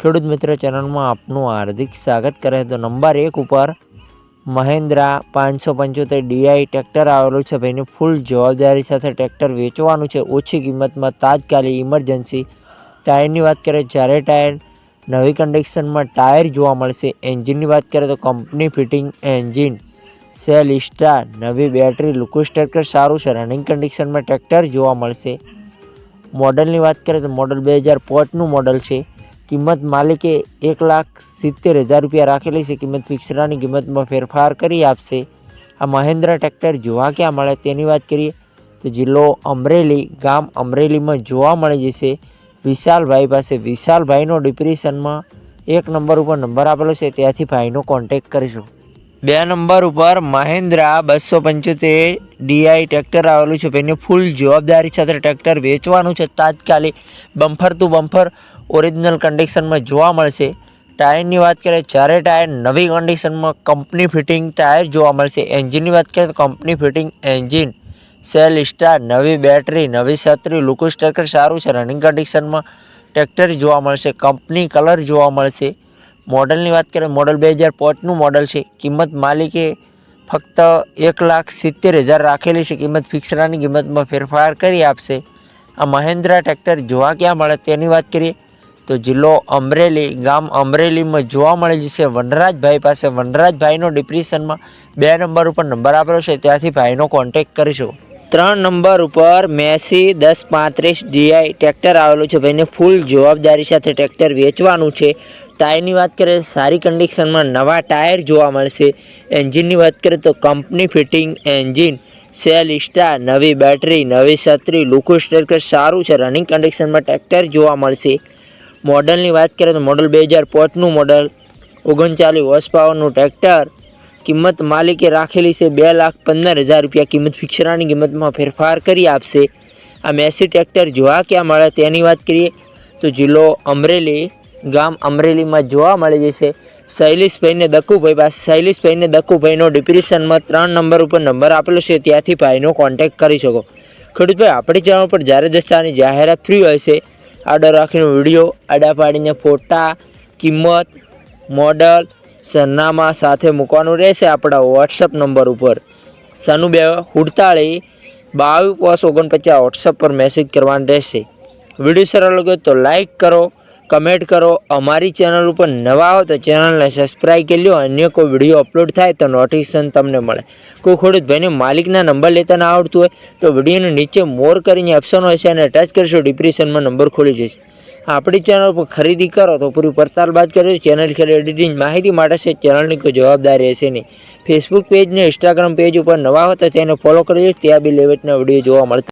ખેડૂત મિત્ર ચેનલમાં આપનું હાર્દિક સ્વાગત કરે તો નંબર એક ઉપર મહેન્દ્રા પાંચસો પંચોતેર ડીઆઈ ટ્રેક્ટર આવેલું છે. ભાઈની ફૂલ જવાબદારી સાથે ટ્રેક્ટર વેચવાનું છે. ઓછી કિંમતમાં તાત્કાલિક ઇમરજન્સી. ટાયરની વાત કરીએ ચારે ટાયર નવી કન્ડિશનમાં ટાયર જોવા મળશે, એન્જિનની વાત કરીએ તો company fitting engine self start નવી બેટરી લુકુસ ટ્રેક્ટર સારું છે. રનિંગ કન્ડિશનમાં ટ્રેક્ટર જોવા મળશે. મોડલની વાત કરીએ તો મોડલ બે હજાર પાંચનું મોડલ છે. કિંમત માલિકે એક લાખ સિત્તેર હજાર રૂપિયા રાખેલી છે. કિંમત ફિક્સરાની કિંમતમાં ફેરફાર કરી આપશે. આ મહેન્દ્ર ટ્રેક્ટર જોવા ક્યાં મળે તેની વાત કરીએ તો જિલ્લો અમરેલી, ગામ અમરેલીમાં જોવા મળી જશે. વિશાલભાઈ પાસે વિશાલભાઈનો ડિપ્રેશનમાં એક નંબર ઉપર નંબર આપેલો છે. ત્યાંથી ભાઈનો કોન્ટેક કરીશું. બે નંબર ઉપર મહેન્દ્રા બસો પંચોતેર ડીઆઈ ટ્રેક્ટર આવેલું છે. ભાઈને ફૂલ જવાબદારી સાથે ટ્રેક્ટર વેચવાનું છે. તાત્કાલિક બમ્ફર ટુ બમ્ફર ઓરિજિનલ કન્ડિશનમાં જોવા મળશે. ટાયરની વાત કરીએ ચારે ટાયર નવી કન્ડિશનમાં કંપની ફિટિંગ ટાયર જોવા મળશે. એન્જિનની વાત કરીએ તો company fitting engine self start નવી બેટરી નવી છત્રી લુકુસ ટ્રેક્ટર સારું છે. રનિંગ કન્ડિશનમાં ટ્રેક્ટર જોવા મળશે કંપની કલર જોવા મળશે. મોડલની વાત કરીએ મોડલ બે હજાર પાંચનું મોડલ છે. કિંમત માલિકે ફક્ત એક લાખ સિત્તેર હજાર રાખેલી છે. કિંમત ફિક્સરાની કિંમતમાં ફેરફાર કરી આપશે. આ મહેન્દ્રા ટ્રેક્ટર જોવા ક્યાં મળે તેની વાત કરીએ. તો જિલ્લો અમરેલી, ગામ અમરેલીમાં જોવા મળે છે વનરાજભાઈ પાસે વનરાજભાઈનો ડિપ્રેશનમાં બે નંબર ઉપર નંબર આપેલો છે. ત્યાંથી ભાઈનો કોન્ટેક કરીશું. ત્રણ નંબર ઉપર મેસી દસ પાંત્રીસ ડીઆઈ ટ્રેક્ટર આવેલું છે. ભાઈને ફૂલ જવાબદારી સાથે ટ્રેક્ટર વેચવાનું છે. ટાયરની વાત કરીએ સારી કન્ડિશનમાં નવા ટાયર જોવા મળશે. એન્જિનની વાત કરીએ તો company fitting engine, self start નવી બેટરી, નવી છત્રી લુકુસ ટ્રેક્ટર સારું છે. રનિંગ કન્ડિશનમાં ટ્રેક્ટર જોવા મળશે. મોડલની વાત કરીએ તો મોડલ બે હજાર પાંચનું મોડલ, ઓગણચાલીસ હોર્સ પાવરનું ટ્રેક્ટર કિંમત માલિકે રાખેલી છે બે લાખ પંદર હજાર રૂપિયા. કિંમત ફિક્સરાની કિંમતમાં ફેરફાર કરી આપશે. આ મેસી ટ્રેક્ટર જોવા ક્યાં મળે તેની વાત કરીએ તો જિલ્લો અમરેલી, ગામ અમરેલીમાં જોવા મળી જશે. શૈલેષભાઈને દક્કુભાઈ પાસે, શૈલેષભાઈને દક્કુભાઈનો ડિપ્રેશનમાં ત્રણ નંબર ઉપર નંબર આપેલો છે. ત્યાંથી ભાઈનો કોન્ટેક્ટ કરી શકો. ખેડૂતભાઈ, આપણી ચેનલ પર જ્યારે દસ્તાની જાહેરાત ફ્રી હોય છે આડો રાખીને વીડિયો, આડા પાડીને ફોટા, કિંમત, મોડલ, સરનામા સાથે મૂકવાનું રહેશે આપણા વોટ્સઅપ નંબર ઉપર. સનુ બે હુડતાળી બાવીસ પાંચ ઓગણપચાસ વોટ્સઅપ પર મેસેજ કરવાનો રહેશે. વીડિયો સરળ લાગ્યો તો લાઈક કરો કમેન્ટ કરો. અમારી ચેનલ ઉપર નવા હો તો ચેનલને સબસ્ક્રાઈબ કરી લો અન્ય કોઈ વીડિયો અપલોડ થાય તો નોટિફિકેશન તમને મળે. કોઈ ખેડૂત ભાઈને માલિકના નંબર લેતા ના આવડતું હોય તો વિડીયોની નીચે મોર કરીને ઓપ્શન હોય છે અને ટચ કરશો ડિપ્રેશનમાં નંબર ખોલી જશે આપણી ચેનલ પર ખરીદી કરો તો પૂરી પડતાલ બાદ કરજો. ચેનલ ખેલ એડિટિંગ માહિતી માટે છે ચેનલની કોઈ જવાબદારી હશે નહીં. ફેસબુક પેજ ને ઇન્સ્ટાગ્રામ પેજ ઉપર નવા હોય તો તેને ફોલો કરજો ત્યાં બી લેવેટના વીડિયો જોવા મળતા